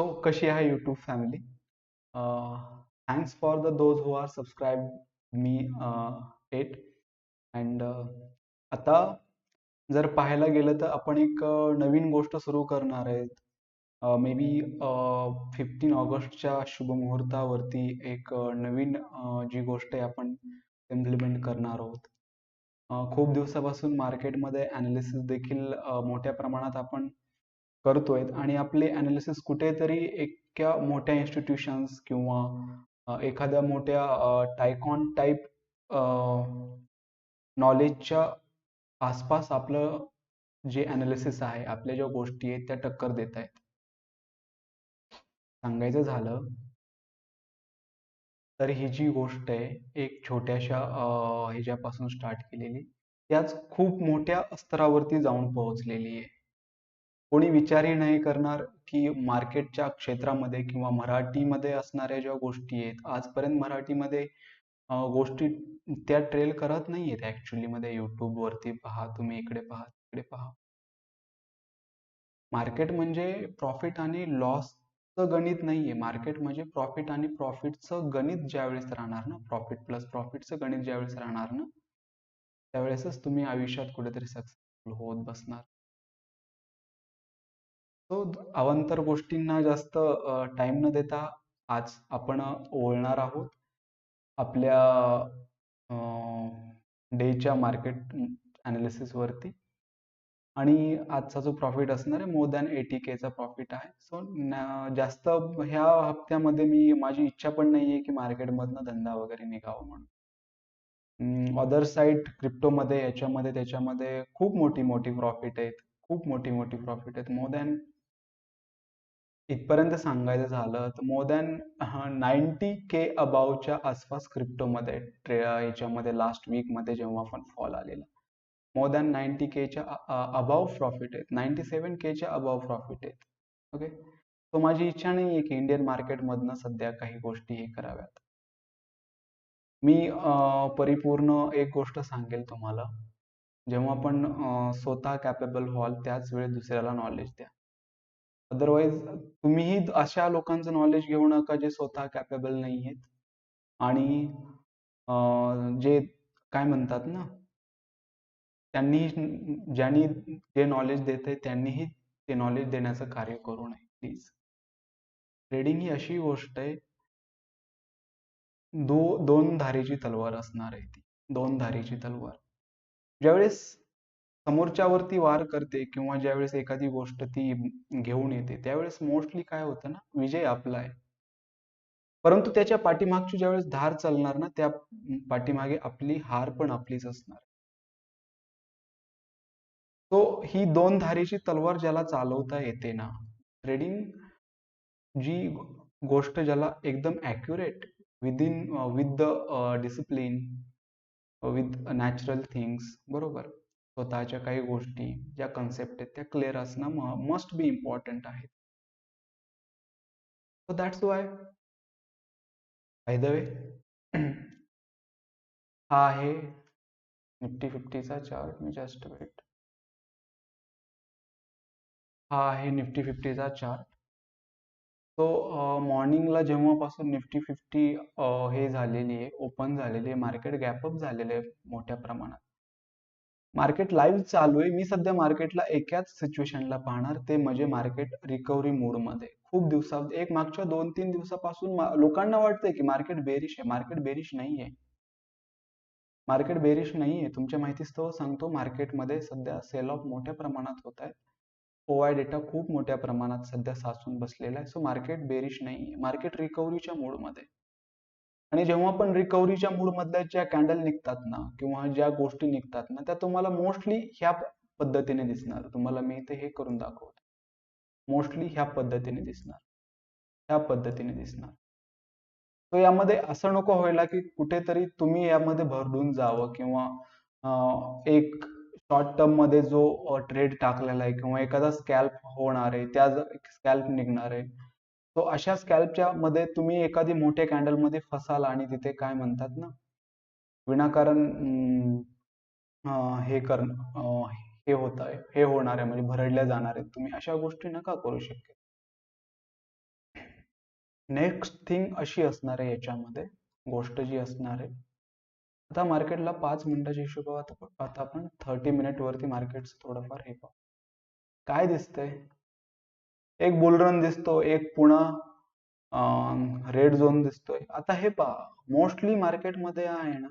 So कशी आहे YouTube family? Thanks for the those who are subscribe me at and आता जर पाहायला गेलं तर आपण एक नवीन गोष्ट सुरू करणार आहेत. मे बी फिफ्टीन ऑगस्टच्या शुभमुहूर्तावरती एक नवीन जी गोष्ट आहे आपण इम्प्लिमेंट करणार आहोत. खूप दिवसापासून मार्केटमध्ये ॲनालिसिस देखील मोठ्या प्रमाणात आपण करतोय आणि आपले ॲनालिसिस कुठेतरी एका मोठ्या इन्स्टिट्यूशन्स किंवा एखाद्या मोठ्या टायकॉन टाईप नॉलेजच्या आसपास आपलं जे ॲनालिसिस आहे, आपल्या ज्या गोष्टी आहेत त्या टक्कर देत आहेत. सांगायचं झालं तर ही जी गोष्ट आहे एक छोट्याशा ह्याच्यापासून स्टार्ट केलेली, त्याच खूप मोठ्या स्तरावरती जाऊन पोहोचलेली आहे. कोणी विचारही नाही करणार की मार्केटच्या क्षेत्रामध्ये किंवा मराठीमध्ये असणाऱ्या ज्या गोष्टी आहेत, आजपर्यंत मराठीमध्ये गोष्टी त्या ट्रेल करत नाही आहेत ॲक्चुअलीमध्ये YouTubeवरती पहा, तुम्ही इकडे पहा, तिकडे पहा. मार्केट म्हणजे प्रॉफिट आणि लॉसचं गणित नाहीये. मार्केट म्हणजे प्रॉफिट आणि प्रॉफिटचं गणित ज्यावेळेस राहणार ना, प्रॉफिट प्लस प्रॉफिटचं गणित ज्यावेळेस राहणार ना, त्यावेळेसच तुम्ही आयुष्यात कुठेतरी सक्सेसफुल होत बसणार. सो अवांतर गोष्टींना जास्त टाइम न देता आज आपण वळणार आहोत. आपल्या डेच्या मार्केट ॲनालिसिस वरती. आणि आजचा जो प्रॉफिट असणार आहे मोर दॅन एटी केचा प्रॉफिट आहे. सो जास्त ह्या हप्त्यामध्ये मी माझी इच्छा पण नाही आहे की मार्केटमधनं धंदा वगैरे निघावा म्हणून. अदर साईड क्रिप्टोमध्ये याच्यामध्ये त्याच्यामध्ये खूप मोठी मोठी प्रॉफिट आहेत. खूप मोठी मोठी प्रॉफिट आहेत. मोर दॅन इथपर्यंत सांगायचं झालं तर मोर दॅन नाईन्टी के अबावच्या आसपास क्रिप्टोमध्ये ट्रे याच्यामध्ये लास्ट वीकमध्ये जेव्हा पण फॉल आलेला. मोर दॅन नाईन्टी केच्या अबाव प्रॉफिट आहेत. नाईन्टी सेवन केच्या अबाव प्रॉफिट आहेत. ओके सो माझी इच्छा नाही आहे की इंडियन मार्केटमधनं सध्या काही गोष्टी हे कराव्यात. मी परिपूर्ण एक गोष्ट सांगेल तुम्हाला. जेव्हा आपण स्वतः कॅपेबल व्हाल त्याच वेळेस दुसऱ्याला नॉलेज द्या. अदरवाईज तुम्हीही अशा लोकांचं नॉलेज घेऊ नका जे स्वतः कॅपेबल नाही आहेत आणि जे काय म्हणतात ना त्यांनी ज्यांनी जे नॉलेज देते त्यांनीही ते नॉलेज देण्याचं कार्य करू नये प्लीज ट्रेडिंग ही अशी गोष्ट आहे. दो दोन धारीची तलवार असणार आहे ती. दोन धारीची तलवार. ज्यावेळेस समोरच्यावरती वार करते किंवा ज्यावेळेस एखादी गोष्ट ती घेऊन येते त्यावेळेस मोस्टली काय होतं ना विजय आपला आहे. परंतु त्याच्या पाठीमागची ज्यावेळेस धार चालणार ना त्या पाठीमागे आपली हार पण आपलीच असणार. तो ही दोन धारीची तलवार ज्याला चालवता येते ना ट्रेडिंग जी गोष्ट ज्याला एकदम accurate within with the discipline with natural things बरोबर? स्वतःच्या काही गोष्टी ज्या कन्सेप्ट आहेत त्या क्लिअर असणं मस्ट बी इम्पॉर्टंट आहे. So that's why by the way हा आहे निफ्टी फिफ्टीचा चार्ट मी जस्ट वेट हा आहे निफ्टी फिफ्टीचा चार्ट सो मॉर्निंगला जेव्हापासून निफ्टी फिफ्टी हे झालेली आहे ओपन झालेली आहे मार्केट गॅपअप झालेले आहे मोठ्या प्रमाणात. मार्केट लाईव्ह चालू आहे. मी सध्या मार्केटला एकाच सिच्युएशनला पाहणार. ते म्हणजे मार्केट रिकव्हरी मध्ये. खूप दिवसात एक मागच्या दोन तीन दिवसापासून लोकांना वाटतंय की मार्केट बेरिश आहे. मार्केट बेरिश नाहीये. मार्केट बेरिश नाहीये. तुमच्या माहितीस्तव सांगतो मार्केटमध्ये सध्या सेल ऑफ मोठ्या प्रमाणात होत आहे. ओआय डेटा खूप मोठ्या प्रमाणात सध्या साचून बसलेला आहे. सो मार्केट बेरिश नाही मार्केट रिकव्हरीच्या मध्ये. आणि जेव्हा पण रिकव्हरीच्या मूड मधल्या ज्या कॅन्डल निघतात ना किंवा ज्या गोष्टी निघतात ना त्या तुम्हाला मोस्टली ह्या पद्धतीने दिसणार. तुम्हाला मी इथे हे करून दाखवतो. मोस्टली ह्या पद्धतीने दिसणार. ह्या पद्धतीने दिसणार. तो यामध्ये असं नको व्हायला की कुठेतरी तुम्ही यामध्ये भरडून जावं किंवा एक शॉर्ट टर्ममध्ये जो ट्रेड टाकलेला आहे किंवा एखादा स्कॅल्प होणार आहे त्या स्कॅल्प निघणार आहे. तो अशा स्कॅल्पच्या मध्ये तुम्ही एखादी मोठ्या कॅन्डलमध्ये फसाल आणि तिथे काय म्हणतात ना? विनाकारण हे कर हे होत आहे हे होणार आहे म्हणजे भरडल्या जाणार आहेत. तुम्ही अशा गोष्टी नका करू शकत नेक्स्ट थिंग अशी असणार आहे याच्यामध्ये गोष्ट जी असणार आहे. आता मार्केटला पाच मिनिटाच्या हिशोबात आता आपण थर्टी मिनिट वरती मार्केट थोडंफार हे पाहू. काय दिसतंय? एक बुलरन दिसतो एक पुन्हा रेड झोन दिसतोय. आता हे पहा मोस्टली मार्केटमध्ये आहे ना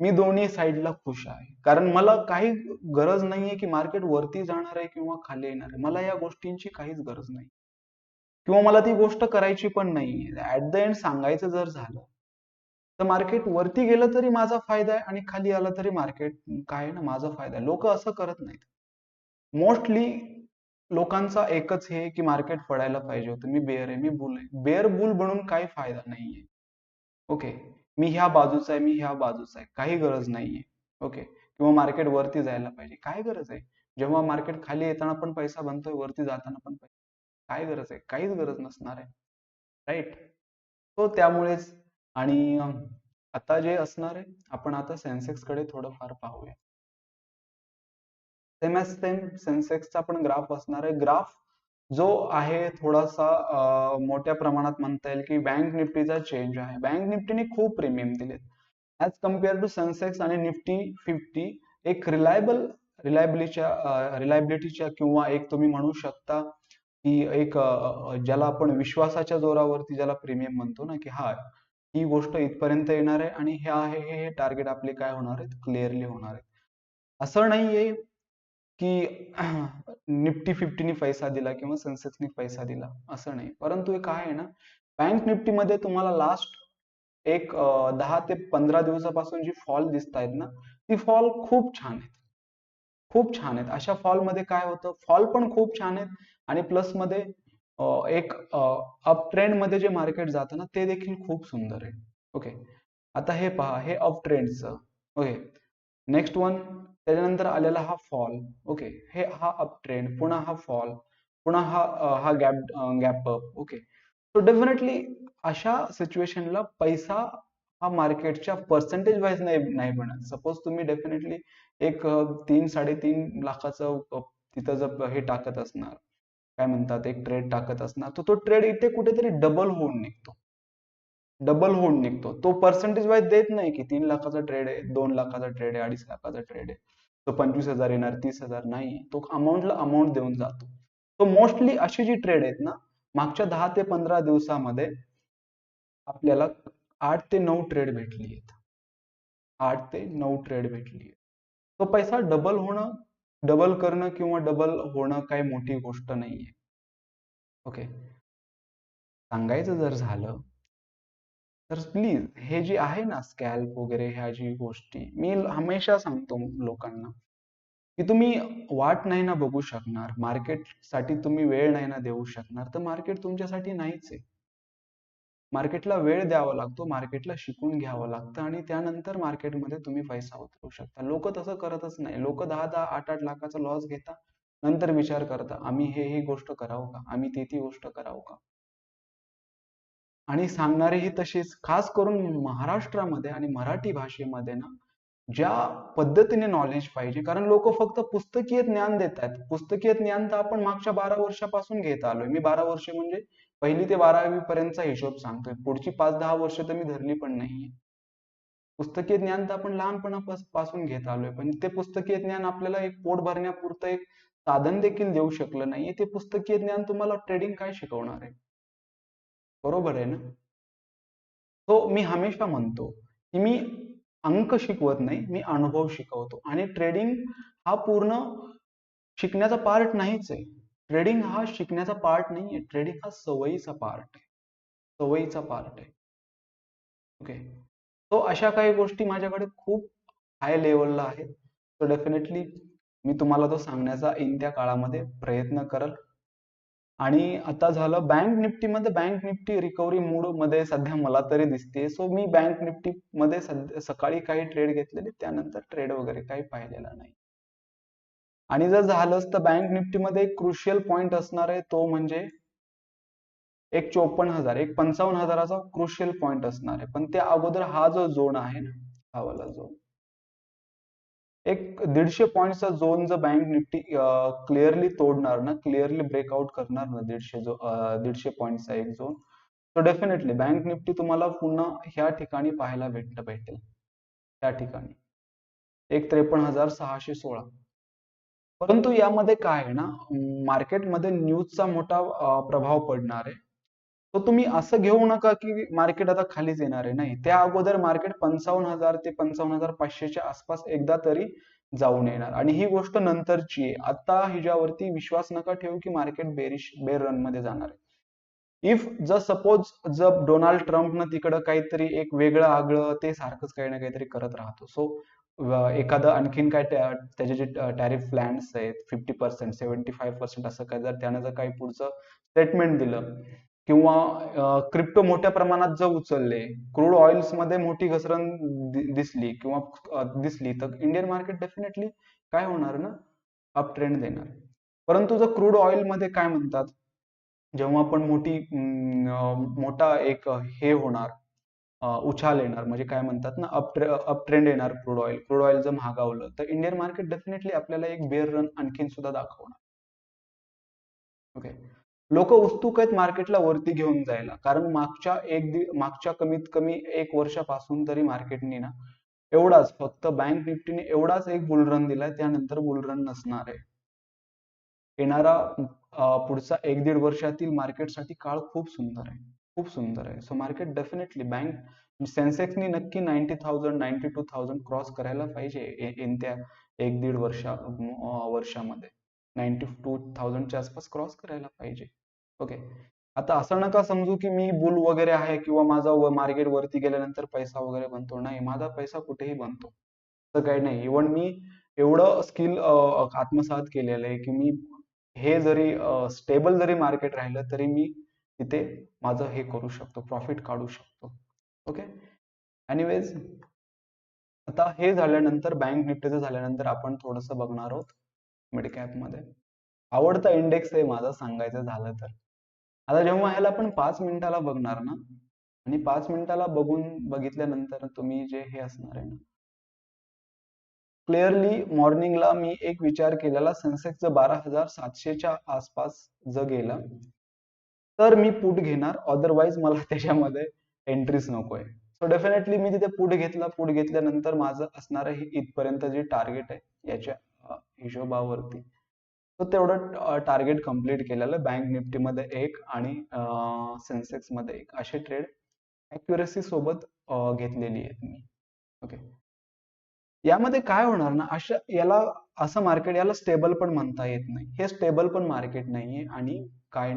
मी दोन्ही साईडला खुश आहे. कारण मला काही गरज नाहीये की मार्केट वरती जाणार आहे किंवा खाली येणार आहे. मला या गोष्टींची काहीच गरज नाही. किंवा मला ती गोष्ट करायची पण नाहीये. ऍट द एंड सांगायचं जर झालं तर मार्केट वरती गेलं तरी माझा फायदा आहे आणि खाली आलं तरी मार्केट काय ना माझा फायदा आहे. लोक असं करत नाहीत. मोस्टली लोकांचा एकच हे की मार्केट पडायला पाहिजे होतं. मी बेअर आहे मी बुल आहे. बेअर बुल बनून काही फायदा नाहीये. ओके मी ह्या बाजूचा आहे मी ह्या बाजूचा आहे. काही गरज नाहीये. ओके किंवा मार्केट वरती जायला पाहिजे. काय गरज आहे? जेव्हा मार्केट खाली येताना पण पैसा बनतोय वरती जाताना पण पैसा काय गरज आहे? काहीच गरज नसणार आहे. राईट तो त्यामुळेच आणि आता जे असणार आहे आपण आता सेन्सेक्सकडे थोडंफार पाहूया. सेम एज सेम सेन्सेक्सचा पण ग्राफ असणार आहे. ग्राफ जो आहे थोडासा मोठ्या प्रमाणात म्हणता येईल की बँक निफ्टीचा चेंज आहे. बँक निफ्टीने खूप प्रीमियम दिलेत. ऍज कंपेअर टू सेन्सेक्स आणि निफ्टी फिफ्टी एक रिलायबल रिलायबिलिटीच्या रिलायबिलिटीच्या किंवा एक तुम्ही म्हणू शकता की एक ज्याला आपण विश्वासाच्या जोरावरती ज्याला प्रीमियम म्हणतो ना की हा ही गोष्ट इथपर्यंत येणार आहे आणि हे आहे हे टार्गेट आपले काय होणार आहेत? क्लिअरली होणार आहेत. असं नाहीये. की निफ्टी फिफ्टीने पैसा दिला किंवा सेन्सेक्सनी पैसा दिला असं नाही. परंतु काय आहे ना बँक निफ्टी मध्ये तुम्हाला लास्ट एक दहा ते पंधरा दिवसापासून जी फॉल दिसत आहेत ना ती फॉल खूप छान आहेत. खूप छान आहेत. अशा फॉलमध्ये काय होतं? फॉल पण खूप छान आहेत आणि प्लसमध्ये एक अप ट्रेंडमध्ये जे मार्केट जातं ना ते देखील खूप सुंदर आहे. ओके आता हे पहा हे अप ट्रेंडचं ओके नेक्स्ट वन त्याच्यानंतर आलेला हा फॉल ओके हे हा अप ट्रेंड पुन्हा हा फॉल पुन्हा हा हा gap gap up okay so definitely अशा सिच्युएशनला पैसा हा मार्केटच्या पर्सेंटेज वाईज नाही नाही बनत. सपोज तुम्ही डेफिनेटली एक तीन साडेतीन लाखाचं तिथं जर हे टाकत असणार काय म्हणतात एक ट्रेड टाकत असणार तर तो ट्रेड इथे कुठेतरी डबल होऊन निघतो. डबल होऊन निघतो. तो पर्सेंटेज वाईज देत नाही की तीन लाखाचा ट्रेड आहे दोन लाखाचा ट्रेड आहे अडीच लाखाचा ट्रेड आहे. तो पंचवीस हजार येणार तीस हजार नाही तो अमाऊंटला अमाऊंट देऊन जातो. तो मोस्टली अशी जी ट्रेड आहेत ना मागच्या दहा ते पंधरा दिवसामध्ये आपल्याला आठ ते नऊ ट्रेड भेटली आहेत. आठ ते नऊ ट्रेड भेटली तो पैसा डबल होणं डबल करणं किंवा डबल होणं काही मोठी गोष्ट नाहीये. ओके सांगायचं जर झालं तर प्लीज हे जे आहे ना स्कॅल्प वगैरे ह्या जी गोष्टी मी हमेशा सांगतो लोकांना की तुम्ही वाट नाही ना बघू शकणार मार्केटसाठी तुम्ही वेळ नाही ना देऊ शकणार तर मार्केट तुमच्यासाठी नाहीच आहे. मार्केटला वेळ द्यावा लागतो मार्केटला शिकून घ्यावं लागतं आणि त्यानंतर मार्केटमध्ये तुम्ही पैसा उतरवू शकता. लोक तसं करतच नाही. लोक दहा दहा आठ आठ लाखाचा लॉस घेता नंतर विचार करता आम्ही हे ही गोष्ट करावं का? आम्ही ती ती गोष्ट करावं का? आणि सांगणारेही तशीच खास करून महाराष्ट्रामध्ये आणि मराठी भाषेमध्ये ना ज्या पद्धतीने नॉलेज पाहिजे कारण लोक फक्त पुस्तकीय ज्ञान देत आहेत पुस्तकीय ज्ञान तर आपण मागच्या बारा वर्षापासून घेत आलोय. मी बारा वर्ष म्हणजे पहिली ते बारावी पर्यंतचा हिशोब सांगतोय. पुढची पाच दहा वर्ष तर मी धरली पण नाहीये. पुस्तकीय ज्ञान तर आपण लहानपणापासून घेत आलोय. पण ते पुस्तकीय ज्ञान आपल्याला एक पोट भरण्यापुरतं एक साधन देखील देऊ शकलं नाहीये. ते पुस्तकीय ज्ञान तुम्हाला ट्रेडिंग काय शिकवणार आहे? बरोबर आहे ना? तो मी हमेशा म्हणतो की मी अंक शिकवत नाही मी अनुभव शिकवतो. आणि ट्रेडिंग हा पूर्ण शिकण्याचा पार्ट नाहीच आहे. ट्रेडिंग हा शिकण्याचा पार्ट नाही आहे ट्रेडिंग हा सवयीचा पार्ट आहे. सवयीचा पार्ट आहे. ओके तो अशा काही गोष्टी माझ्याकडे खूप हाय लेवलला आहेत. तो डेफिनेटली मी तुम्हाला तो सांगण्याचा इन त्या काळामध्ये प्रयत्न करल. आणि आता झालं बँक निफ्टी मध्ये बँक निफ्टी रिकव्हरी मूडमध्ये सध्या मला तरी दिसते सो मी बँक निफ्टी मध्ये सकाळी काही ट्रेड घेतलेले त्यानंतर ट्रेड वगैरे काही पाहिलेला नाही. आणि जर झालंच तर बँक निफ्टीमध्ये एक क्रुशियल पॉइंट असणार आहे तो म्हणजे एक चोपन्न हजार एक पंचावन्न हजाराचा क्रुशियल पॉइंट असणार आहे. पण त्या अगोदर हा जो झोन आहे ना हा वाला झोन एक दीडशे पॉईंटचा झोन जर बँक निफ्टी क्लिअरली तोडणार ना क्लिअरली ब्रेकआउट करणार ना दीडशे जो दीडशे पॉईंटचा एक झोन तर डेफिनेटली बँक निफ्टी तुम्हाला पुन्हा ह्या ठिकाणी पाहायला भेट भेटेल. त्या ठिकाणी. एक त्रेपन्न हजार सहाशे सोळा. परंतु यामध्ये काय आहे ना मार्केटमध्ये न्यूजचा मोठा प्रभाव पडणार आहे. तो तुम्ही असं घेऊ नका की मार्केट आता खालीच येणार आहे. नाही त्या अगोदर मार्केट पंचावन्न हजार ते पंचावन्न हजार पाचशेच्या आसपास एकदा तरी जाऊन येणार. आणि ही गोष्ट नंतरची आहे. आता हिच्यावरती विश्वास नका ठेवू की मार्केट बेरिश बेर रनमध्ये जाणार आहे. इफ जर सपोज जर डोनाल्ड ट्रम्पनं तिकडं काहीतरी एक वेगळं आगळं ते सारखंच काही ना काहीतरी करत राहतो. सो एखादं आणखीन काय त्याचे जे टॅरिफ प्लॅन्स आहेत fifty percent seventy five percent असं काय जर त्यानं जर काही पुढचं स्टेटमेंट दिलं किंवा क्रिप्टो मोठ्या प्रमाणात जर उचलले क्रूड ऑइल्समध्ये मोठी घसरण दिसली किंवा दिसली तर इंडियन मार्केट डेफिनेटली काय होणार ना? अप ट्रेंड देणार. परंतु जर क्रूड ऑइलमध्ये काय म्हणतात? जेव्हा आपण मोठी मोठा एक हे होणार उछाल येणार म्हणजे काय म्हणतात ना? अप अप ट्रेंड येणार क्रूड ऑइल. क्रूड ऑइल जर महागावलं तर इंडियन मार्केट डेफिनेटली आपल्याला एक बेअर रन आणखीन सुद्धा दाखवणार. ओके लोक उत्सुक आहेत मार्केटला वरती घेऊन जायला. कारण मागच्या एक मागच्या कमीत कमी एक वर्षापासून तरी मार्केटने ना एवढाच फक्त बँक निफ्टीने एवढाच एक बुलरन दिलाय त्यानंतर बुलरन नसणार. आहे येणारा पुढचा एक दीड वर्षातील मार्केटसाठी काळ खूप सुंदर आहे. खूप सुंदर आहे. सो मार्केट डेफिनेटली बँक सेन्सेक्सनी नक्की ninety thousand ninety two thousand cross करायला पाहिजे येत्या एक दीड वर्षा वर्षामध्ये. नाईन्टी टू थाउजंडच्या आसपास क्रॉस करायला पाहिजे. ओके आता असं नका समजू की मी बुल वगैरे आहे किंवा माझा मार्केट वरती गेल्यानंतर पैसा वगैरे बनतो. नाही माझा पैसा कुठेही बनतो. असं काही नाही. इव्हन मी एवढं स्किल आत्मसात केलेलं आहे की मी हे जरी स्टेबल जरी मार्केट राहिलं तरी मी तिथे माझं हे करू शकतो प्रॉफिट काढू शकतो. ओके एनिवेज आता हे झाल्यानंतर बँक निफ्टीचं झाल्यानंतर आपण थोडस बघणार आहोत मिड कॅपमध्ये. आवडता इंडेक्स आहे माझा सांगायचं झालं तर. आता जेव्हा ह्याला आपण पाच मिनिटाला बघणार ना आणि पाच मिनिटाला बघून बघितल्यानंतर तुम्ही जे हे असणार आहे ना. क्लिअरली मॉर्निंगला मी एक विचार केलेला सेन्सेक्स बारा हजार सातशेच्या आसपास जर गेला तर मी पुट घेणार अदरवाईज मला त्याच्यामध्ये एंट्रीच नकोय. सो डेफिनेटली मी तिथे पुढे घेतला पुढे घेतल्यानंतर माझं असणार हे इथपर्यंत जे टार्गेट आहे याच्या हिशोबावरती. तो तेवढं टार्गेट कंप्लीट केलेलं बँक निफ्टीमध्ये एक आणि सेन्सेक्समध्ये एक. असे ट्रेड ॲक्युरेसी सोबत घेतलेली आहेत मी. ओके यामध्ये काय होणार ना अशा याला असं मार्केट याला स्टेबल पण म्हणता येत नाही. हे स्टेबल पण मार्केट नाहीये आणि काय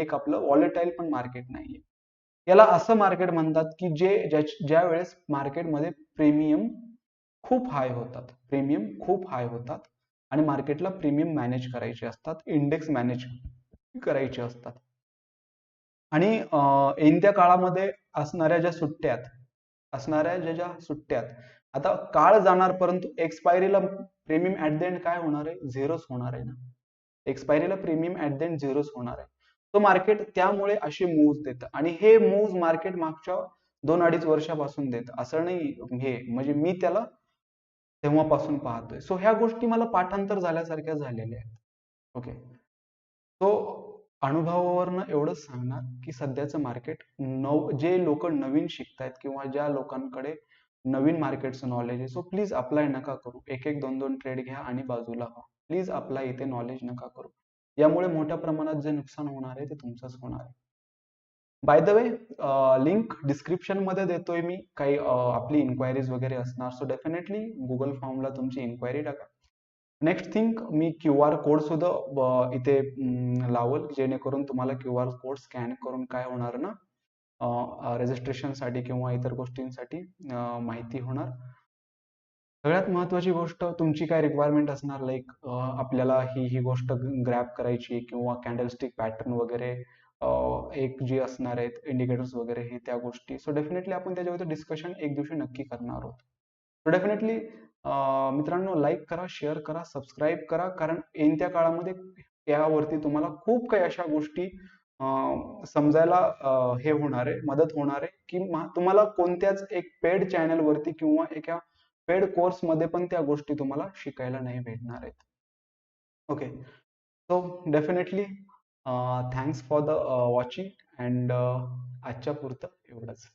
एक आपलं वॉलेटाईल पण मार्केट नाहीये. याला असं मार्केट म्हणतात की जे ज्या वेळेस मार्केटमध्ये प्रीमियम खूप हाय होतात. प्रीमियम खूप हाय होतात. आणि मार्केटला प्रीमियम मॅनेज करायचे असतात इंडेक्स मॅनेज करायचे असतात. आणि येत्या काळामध्ये असणाऱ्या ज्या सुट्ट्यात असणाऱ्या ज्या ज्या सुट्ट्यात आता काळ जाणार परंतु एक्सपायरीला प्रीमियम ऍट द एंड काय होणार आहे? झिरोच होणार आहे ना. एक्सपायरीला प्रीमियम ऍट द एंड झिरोच होणार आहे. तो मार्केट त्यामुळे असे मूव्ह देतं. आणि हे मूव्ह मार्केट मागच्या दोन अडीच वर्षापासून देत. असं नाही हे म्हणजे मी त्याला तेव्हापासून पाहतोय. सो ह्या गोष्टी मला पाठांतर झाल्यासारख्या झालेल्या आहेत. ओके सो अनुभवावरनं एवढंच सांगणार की सध्याचं मार्केट नव जे लोक नवीन शिकतायत किंवा ज्या लोकांकडे नवीन मार्केटचं नॉलेज आहे सो प्लीज अप्लाय नका करू. एक एक दोन दोन ट्रेड घ्या आणि बाजूला व्हा. प्लीज अप्लाय इथे नॉलेज नका करू. यामुळे मोठ्या प्रमाणात जे नुकसान होणार आहे ते तुमचंच होणार आहे. बाय द वे लिंक डिस्क्रिप्शनमध्ये देतोय मी. काही uh, आपली इन्क्वायरीज वगैरे असणार सो डेफिनेटली गुगल फॉर्मला तुमची इन्क्वायरी टाका. नेक्स्ट थिंग मी क्यू आर कोड सुद्धा uh, इथे mm, लावल जेणेकरून तुम्हाला क्यू आर कोड स्कॅन करून काय होणार ना uh, रजिस्ट्रेशनसाठी किंवा इतर गोष्टींसाठी माहिती होणार. सगळ्यात महत्वाची गोष्ट तुमची काय रिक्वायरमेंट असणार लाईक आपल्याला ही ही गोष्ट ग्रॅप करायची किंवा कॅन्डलस्टिक पॅटर्न वगैरे एक जी असणार आहेत इंडिकेटर्स वगैरे हे त्या गोष्टी. सो डेफिनेटली आपण त्याच्यावरती डिस्कशन एक दिवशी नक्की करणार आहोत. सो डेफिनेटली मित्रांनो लाईक करा शेअर करा सबस्क्राईब करा कारण येत्या काळामध्ये यावरती तुम्हाला खूप काही अशा गोष्टी समजायला हे होणार आहे मदत होणार आहे की तुम्हाला कोणत्याच एक पेड चॅनल वरती किंवा एका पेड कोर्समध्ये पण त्या गोष्टी तुम्हाला शिकायला नाही भेटणार आहेत. Okay so definitely Uh, thanks for the uh, watching and uh, आजच्या पुरतं एवढंच